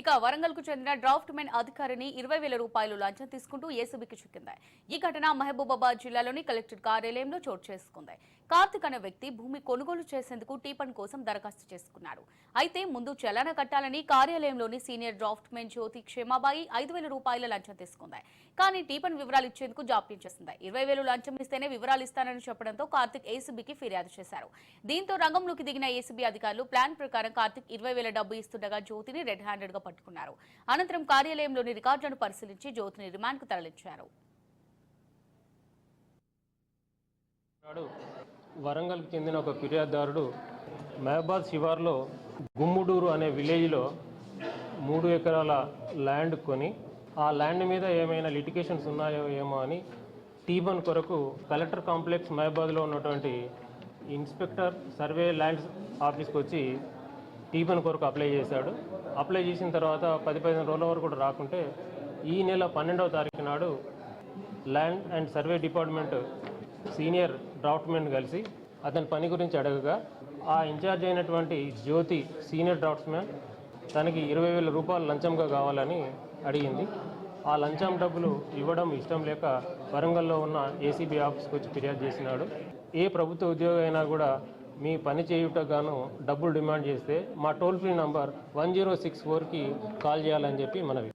ఇక వరంగల్కు చెందిన draft men అధికారిని ఇరవై వేల రూపాయలు లంచం తీసుకుంటూ ఏసీబీకి చిక్కింది. ఈ ఘటన మహబూబాబాద్ జిల్లాలోని కలెక్టర్ కార్యాలయంలో చోటు చేసుకుంది. కార్తిక్ అనే వ్యక్తి భూమి కొనుగోలు చేసేందుకు టీపన్ కోసం దరఖాస్తు చేసుకున్నాడు. అయితే ముందు చలన కట్టాలని కార్యాలయంలోని senior draftsman Jyothi Kshemabai ఐదు వేల రూపాయల లంచం తీసుకుంది. కానీ టీపన్ వివరాలు ఇచ్చేందుకు జాప్యం చేసింది. ఇరవై వేలు లంచం ఇస్తేనే వివరాలు ఇస్తానని చెప్పడంతో కార్తిక్ ఏసీబీకి ఫిర్యాదు చేశారు. దీంతో రంగంలోకి దిగిన ఏసీబీ అధికారులు ప్లాన్ ప్రకారం కార్తిక్ ఇరవై వేల డబ్బు ఇస్తుండగా జ్యోతిని రెడ్ హ్యాండెడ్గా పట్టుకున్నారు. అనంతరం కార్యాలయంలోని రికార్డులను పరిశీలించి జ్యోతిని రిమాండ్కు తరలించారు. వరంగల్కి చెందిన ఒక ఫిర్యాదుదారుడు మహబాద్ శివార్లో గుమ్ముడూరు అనే విలేజ్లో మూడు ఎకరాల ల్యాండ్ కొని ఆ ల్యాండ్ మీద ఏమైనా లిటికేషన్స్ ఉన్నాయో ఏమో అని టీబన్ కొరకు కలెక్టర్ కాంప్లెక్స్ మహబాద్లో ఉన్నటువంటి ఇన్స్పెక్టర్ సర్వే ల్యాండ్స్ ఆఫీస్కి వచ్చి టీబన్ కొరకు అప్లై చేశాడు. అప్లై చేసిన తర్వాత పది పదిహేను రోజుల వరకు కూడా రాకుంటే ఈ నెల పన్నెండవ తారీఖు నాడు land and survey department senior draftsman కలిసి అతని పని గురించి అడగగా ఆ ఇన్ఛార్జ్ అయినటువంటి జ్యోతి సీనియర్ డ్రాఫ్ట్స్మెన్ తనకి ఇరవై వేల రూపాయలు లంచంగా కావాలని అడిగింది. ఆ లంచం డబ్బులు ఇవ్వడం ఇష్టం లేక వరంగల్లో ఉన్న ఏసీబీ ఆఫీస్కి వచ్చి ఫిర్యాదు చేసినాడు. ఏ ప్రభుత్వ ఉద్యోగి అయినా కూడా మీ పని చేయుటకు గాను డబ్బులు డిమాండ్ చేస్తే మా toll free number one zero six ఫోర్కి కాల్ చేయాలని చెప్పి మనవి.